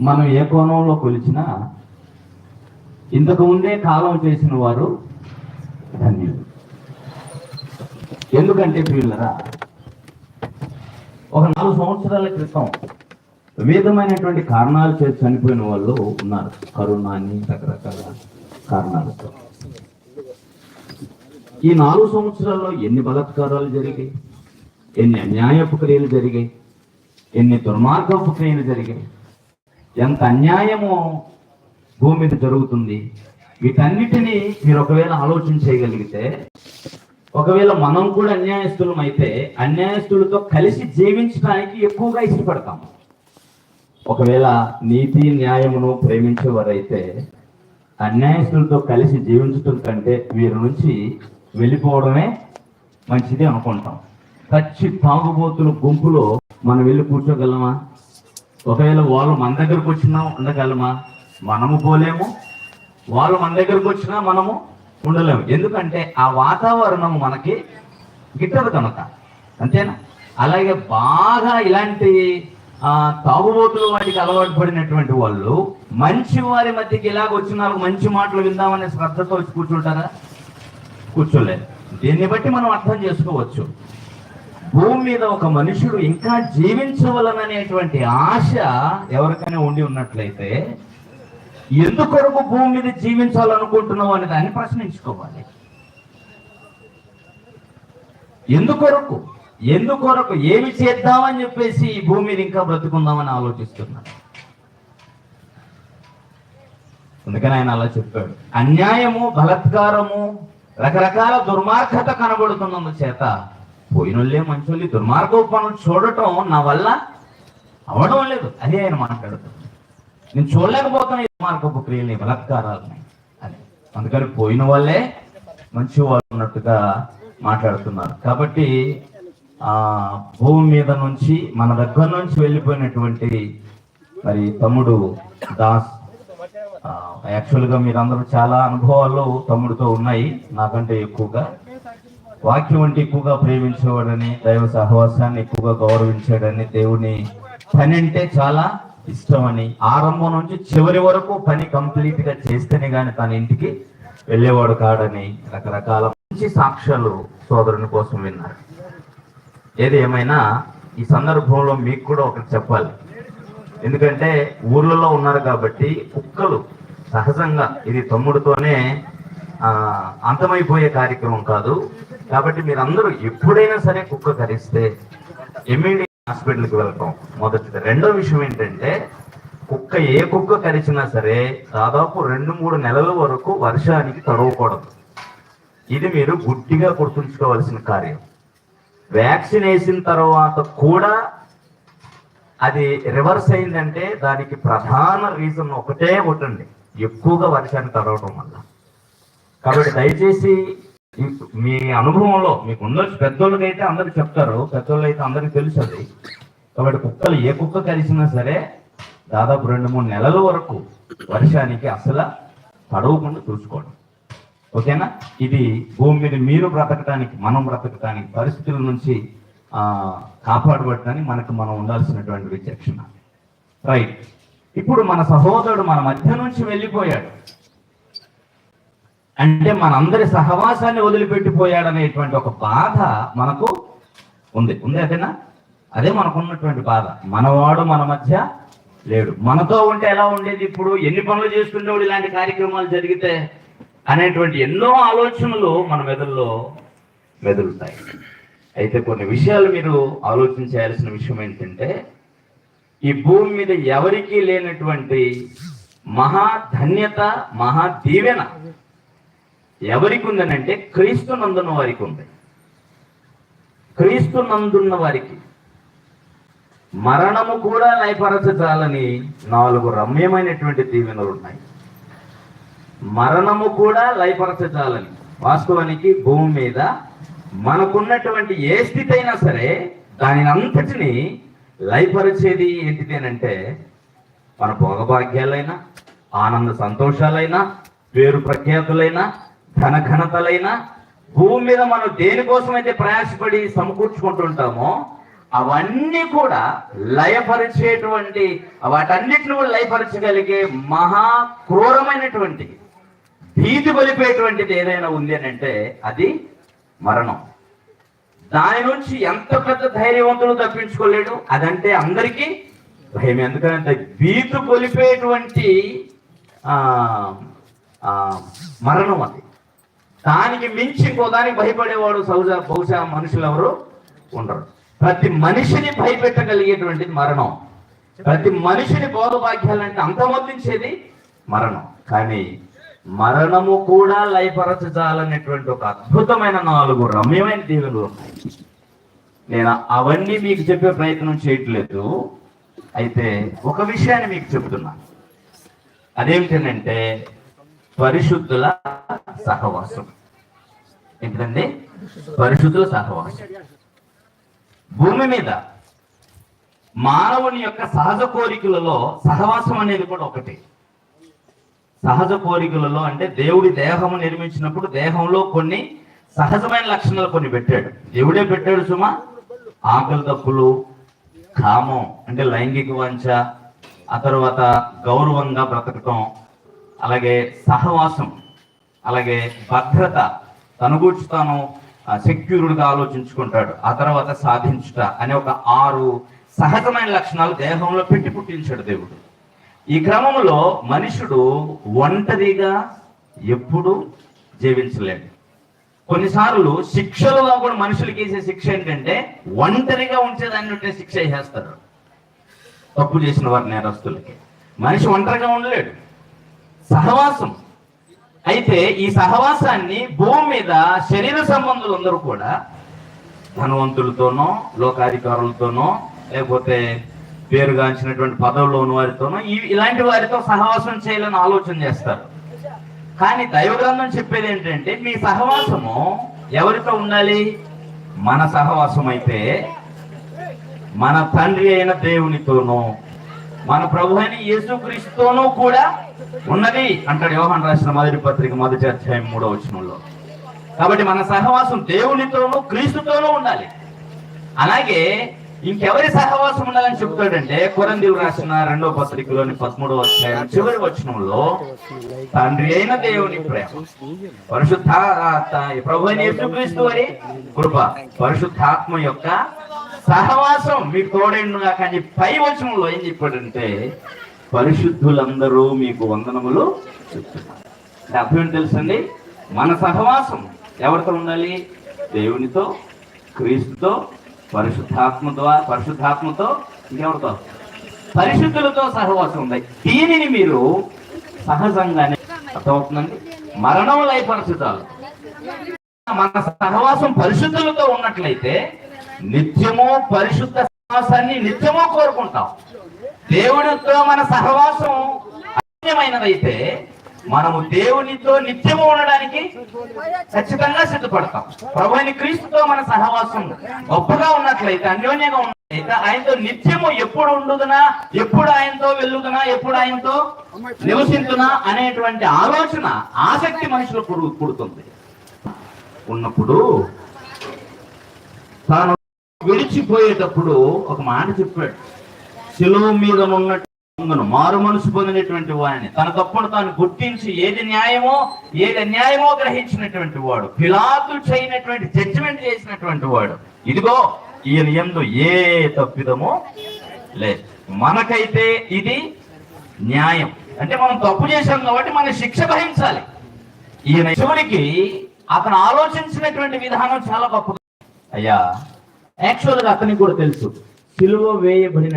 మనం ఏ కోణంలో కొలిచినా ఇంతకు ముందే కాలం చేసిన వారు ధన్యులు. ఎందుకంటే ప్రియులరా ఒక నాలుగు సంవత్సరాల క్రితం వివిధమైనటువంటి కారణాలు చేసి చనిపోయిన వాళ్ళు ఉన్నారు. కరోనా అని రకరకాల కారణాలతో. ఈ నాలుగు సంవత్సరాల్లో ఎన్ని బలాత్కారాలు జరిగాయి? ఎన్ని అన్యాయపు క్రియలు జరిగాయి? ఎన్ని దుర్మార్గపు క్రియలు జరిగాయి ఎంత అన్యాయము భూమి మీద జరుగుతుంది? వీటన్నిటినీ మీరు ఒకవేళ ఆలోచన చేయగలిగితే ఒకవేళ మనం కూడా అన్యాయస్తులం అయితే అన్యాయస్తులతో కలిసి జీవించడానికి ఎక్కువగా ఇష్టపడతాం. ఒకవేళ నీతి న్యాయమును ప్రేమించేవారైతే అన్యాయస్తులతో కలిసి జీవించటం కంటే వీరి నుంచి వెళ్ళిపోవడమే మంచిది అనుకుంటాం. పచ్చి తాగుబోతుల గుంపులో మనం వెళ్ళి కూర్చోగలమా? ఒకవేళ వాళ్ళు మన దగ్గరకు వచ్చినా ఉండగలమా? మనము పోలేము. వాళ్ళు మన దగ్గరకు వచ్చినా మనము ఉండలేము. ఎందుకంటే ఆ వాతావరణం మనకి గిట్టదు కనుక. అంతేనా? అలాగే బాగా ఇలాంటి తాగుబోతులు వాటికి అలవాటు పడినటువంటి వాళ్ళు మంచి వారి మధ్యకి ఇలాగ వచ్చిన మంచి మాటలు విందామనే శ్రద్ధతో వచ్చి కూర్చుంటారా? కూర్చోలేదు దీన్ని బట్టి మనం అర్థం చేసుకోవచ్చు. భూమి మీద ఒక మనుషుడు ఇంకా జీవించవలననేటువంటి ఆశ ఎవరికైనా ఉండి ఉన్నట్లయితే ఎందుకొరకు భూమి మీద జీవించాలనుకుంటున్నావు అనే దాన్ని ప్రశ్నించుకోవాలి. ఎందుకొరకు? ఎందుకొరకు? ఏమి చేద్దామని చెప్పేసి ఈ భూమి మీద ఇంకా బ్రతుకుందామని ఆలోచిస్తున్నాను అందుకని ఆయన అలా చెప్పాడు. అన్యాయము బలత్కారము రకరకాల దుర్మార్గత కనబడుతున్నందు చేత పోయినోళ్ళే మంచోళ్ళు దుర్మార్గ పనులు చూడటం నా వల్ల అవడం లేదు. అదే ఆయన మాట్లాడుతుంది నేను చూడలేకపోతున్నా ఈ దుర్మార్గపు క్రియల్ని బలత్కారాలని అని. అందుకని పోయిన వాళ్ళే మంచి వాళ్ళు ఉన్నట్టుగా మాట్లాడుతున్నారు. కాబట్టి ఆ భూమి మీద నుంచి మన దగ్గర నుంచి వెళ్ళిపోయినటువంటి మరి తమ్ముడు దాస్ యాక్చువల్గా మీరందరూ చాలా అనుభవాలు తమ్ముడితో ఉన్నాయి. నాకంటే ఎక్కువగా వాక్యం అంటే ఎక్కువగా ప్రేమించేవాడని దైవ సహవాసాన్ని ఎక్కువగా గౌరవించాడని దేవుని పని అంటే చాలా ఇష్టమని ఆరంభం నుంచి చివరి వరకు పని కంప్లీట్గా చేస్తేనే గాని తన ఇంటికి వెళ్ళేవాడు కాడని రకరకాల మంచి సాక్ష్యాలు సోదరుని కోసం విన్నారు. ఏది ఏమైనా ఈ సందర్భంలో మీకు కూడా ఒకటి చెప్పాలి. ఎందుకంటే ఊర్లలో ఉన్నారు కాబట్టి కుక్కలు సహజంగా ఇది తమ్ముడితోనే ఆ, అంతమైపోయే కార్యక్రమం కాదు. కాబట్టి మీరందరూ ఎప్పుడైనా సరే కుక్క కరిస్తే ఇమీడియట్ హాస్పిటల్కి వెళ్తాం. మొదటిది. రెండో విషయం ఏంటంటే కుక్క ఏ కుక్క కరిచినా సరే దాదాపు రెండు మూడు నెలల వరకు వర్షానికి తడవకూడదు. ఇది మీరు గుడ్డిగా గుర్తుంచుకోవాల్సిన కార్యం. వ్యాక్సిన్ వేసిన తర్వాత కూడా అది రివర్స్ అయిందంటే దానికి ప్రధాన రీజన్ ఒకటే ఒకటండి. ఎక్కువగా వర్షాన్ని తడవడం వల్ల. కాబట్టి దయచేసి మీ అనుభవంలో మీకు ఉండొచ్చు పెద్దోళ్ళకి అయితే అందరికి చెప్తారు పెద్దోళ్ళు అయితే అందరికి తెలుసు అది. కాబట్టి కుక్కలు ఏ కుక్క కలిసినా సరే దాదాపు రెండు మూడు నెలల వరకు వర్షానికి అసలు తడవకుండా చూసుకోవడం ఓకేనా? ఇది భూమి మీద మీరు బ్రతకటానికి మనం బ్రతకటానికి పరిస్థితుల నుంచి కాపాడబడటానికి మనకు మనం ఉండాల్సినటువంటి విచక్షణ. రైట్. ఇప్పుడు మన సహోదరుడు మన మధ్య నుంచి వెళ్ళిపోయాడు. అంటే మనందరి సహవాసాన్ని వదిలిపెట్టిపోయాడనేటువంటి ఒక బాధ మనకు ఉంది. ఉంది అదేనా అదే మనకున్నటువంటి బాధ. మనవాడు మన మధ్య లేడు. మనతో ఉంటే ఎలా ఉండేది ఇప్పుడు? ఎన్ని పనులు చేసుకునేవాడు ఇలాంటి కార్యక్రమాలు జరిగితే? అనేటువంటి ఎన్నో ఆలోచనలు మన మెదడులో మెదులుతాయి. అయితే కొన్ని విషయాలు మీరు ఆలోచించాల్సిన విషయం ఏంటంటే ఈ భూమి మీద ఎవరికీ లేనటువంటి మహా ధన్యత మహా దీవెన ఎవరికి ఉందనంటే క్రీస్తు నందున్న వారికి ఉంది క్రీస్తు నందున్న వారికి మరణము కూడా లయపరచాలని నాలుగు రమ్యమైనటువంటి దీవెనలు ఉన్నాయి మరణము కూడా లయపరచాలని వాస్తవానికి భూమి మీద మనకున్నటువంటి ఏ స్థితి అయినా సరే దానిని అంతటిని లయపరిచేది ఏంటిది అంటే మన భోగభాగ్యాలైనా ఆనంద సంతోషాలైనా పేరు ప్రఖ్యాతులైనా ఘన ఘనతలైనా భూమి మీద మనం దేనికోసం అయితే ప్రయాసపడి సమకూర్చుకుంటుంటామో అవన్నీ కూడా లయపరిచేటువంటి వాటన్నిటిని కూడా లయపరచగలిగే మహా క్రూరమైనటువంటి భీతి బలిపేటువంటిది ఏదైనా ఉంది అని అంటే అది మరణం. దాని నుంచి ఎంత పెద్ద ధైర్యవంతుడు తప్పించుకోలేడు అదంటే అందరికీ భయం ఎందుకంటే భీతి కొలిపేటువంటి మరణం అది. దానికి మించి ఇంకోదానికి భయపడేవాడు సహజ బహుశా మనుషులు ఎవరు ఉండరు. ప్రతి మనిషిని భయపెట్టగలిగేటువంటిది మరణం. ప్రతి మనిషిని బోధభాగ్యాలంటే అంతమొందించేది మరణం. కానీ మరణము కూడా లయపరచజాలనేటువంటి ఒక అద్భుతమైన నాలుగు రమ్యమైన దీవెనలు ఉన్నాయి. నేను అవన్నీ మీకు చెప్పే ప్రయత్నం చేయట్లేదు. అయితే ఒక విషయాన్ని మీకు చెప్తున్నా. అదేమిటంటే పరిశుద్ధుల సహవాసం. ఏంటండి పరిశుద్ధుల సహవాసం. భూమి మీద మానవుని యొక్క సహజ కోరికలలో సహవాసం అనేది కూడా ఒకటి. సహజ కోరికలలో అంటే దేవుడి దేహము నిర్మించినప్పుడు దేహంలో కొన్ని సహజమైన లక్షణాలు కొన్ని పెట్టాడు. దేవుడే పెట్టాడు సుమా. ఆకలి తప్పులు కామం అంటే లైంగిక వంచ ఆ తర్వాత గౌరవంగా బ్రతకటం అలాగే సహవాసం అలాగే భద్రత తన తాను సెక్యూర్డ్గా ఆలోచించుకుంటాడు ఆ తర్వాత సాధించుట అనే ఒక ఆరు సహజమైన లక్షణాలు దేహంలో పెట్టి పుట్టించాడు దేవుడు. ఈ క్రమంలో మనుషుడు ఒంటరిగా ఎప్పుడు జీవించలేడు. కొన్నిసార్లు శిక్షలుగా కూడా మనుషులకి వేసే శిక్ష ఏంటంటే ఒంటరిగా ఉంచేదాన్ని ఉంటే శిక్ష వేసేస్తారు తప్పు చేసిన వారి నేరస్తులకి. మనిషి ఒంటరిగా ఉండలేడు. సహవాసం. అయితే ఈ సహవాసాన్ని భూమి మీద శరీర సంబంధులు అందరూ కూడా ధనవంతులతోనో లోకాధికారులతోనో లేకపోతే పేరుగాంచినటువంటి పదవుల్లో ఉన్న వారితోనో ఇలాంటి వారితో సహవాసం చేయాలని ఆలోచన చేస్తారు. కానీ దైవగ్రంథం చెప్పేది ఏంటంటే మీ సహవాసము ఎవరితో ఉండాలి? మన సహవాసం అయితే మన తండ్రి అయిన దేవునితోనూ. మన ప్రభు అయిన యేసుక్రీస్తును కూడా ఉన్నది అంటాడు యోహన్ రాసిన మొదటి పత్రిక మొదటి అధ్యాయం మూడో వచనంలో. కాబట్టి మన సహవాసం దేవునితోనూ క్రీస్తుతోనూ ఉండాలి. అలాగే ఇంకెవరి సహవాసం ఉండాలని చెప్తాడంటే కొరందీలు రాసిన రెండో పత్రికలోని పదమూడవ అధ్యాయం చివరి వచనంలో తండ్రి అయిన దేవుని ప్రేమ. పరిశుద్ధ ప్రభు అయిన యేసుక్రీస్తు వారి కృప పరిశుద్ధాత్మ యొక్క సహవాసం మీకు తోడైండుగా కానీ పై వచనంలో ఏం చెప్పాడంటే పరిశుద్ధులందరూ మీకు వందనములు చెప్తున్నారు. అర్థం ఏంటి తెలుసండి? మన సహవాసం ఎవరితో ఉండాలి? దేవునితో క్రీస్తుతో పరిశుద్ధాత్మ ద్వారా పరిశుద్ధాత్మతో ఇంకెవరితో? పరిశుద్ధులతో సహవాసం ఉంది. దీనిని మీరు సహజంగానే అర్థమవుతుందండి? మరణం లయపరచుతారు మన సహవాసం పరిశుద్ధులతో ఉన్నట్లయితే నిత్యము పరిశుద్ధ సహవాసాన్ని నిత్యము కోరుకుంటాం. దేవుడితో మన సహవాసం అన్యమైనదైతే మనము దేవునితో నిత్యము ఉండడానికి ఖచ్చితంగా సిద్ధపడతాం. ప్రభుని క్రీస్తుతో మన సహవాసం గొప్పగా ఉన్నట్లయితే అన్యోన్యంగా ఉన్నట్లయితే ఆయనతో నిత్యము ఎప్పుడు ఉండుదునా ఎప్పుడు ఆయనతో వెళ్ళుదునా ఎప్పుడు ఆయనతో నివసించునా అనేటువంటి ఆలోచన ఆసక్తి మనుషులు పుడుతుంది. ఉన్నప్పుడు తాను విడిచిపోయేటప్పుడు ఒక మాట చెప్పాడు. శిలువ మీద ఉన్నట్టు మారు మనసు పొందినటువంటి వాడిని. తన తప్పును తాను గుర్తించి ఏది న్యాయమో ఏది అన్యాయమో గ్రహించినటువంటి వాడు. పిలాతు చేయనటువంటి జడ్జిమెంట్ చేసినటువంటి వాడు. ఇదిగో ఈయన ఎందు ఏ తప్పిదమో లేదు. మనకైతే ఇది న్యాయం. అంటే మనం తప్పు చేశాం కాబట్టి మన శిక్ష భరించాలి ఈయన చివరికి అతను ఆలోచించినటువంటి విధానం చాలా గొప్ప అయ్యా యాక్చువల్గా అతనికి కూడా తెలుసు. సిలువ వేయబడిన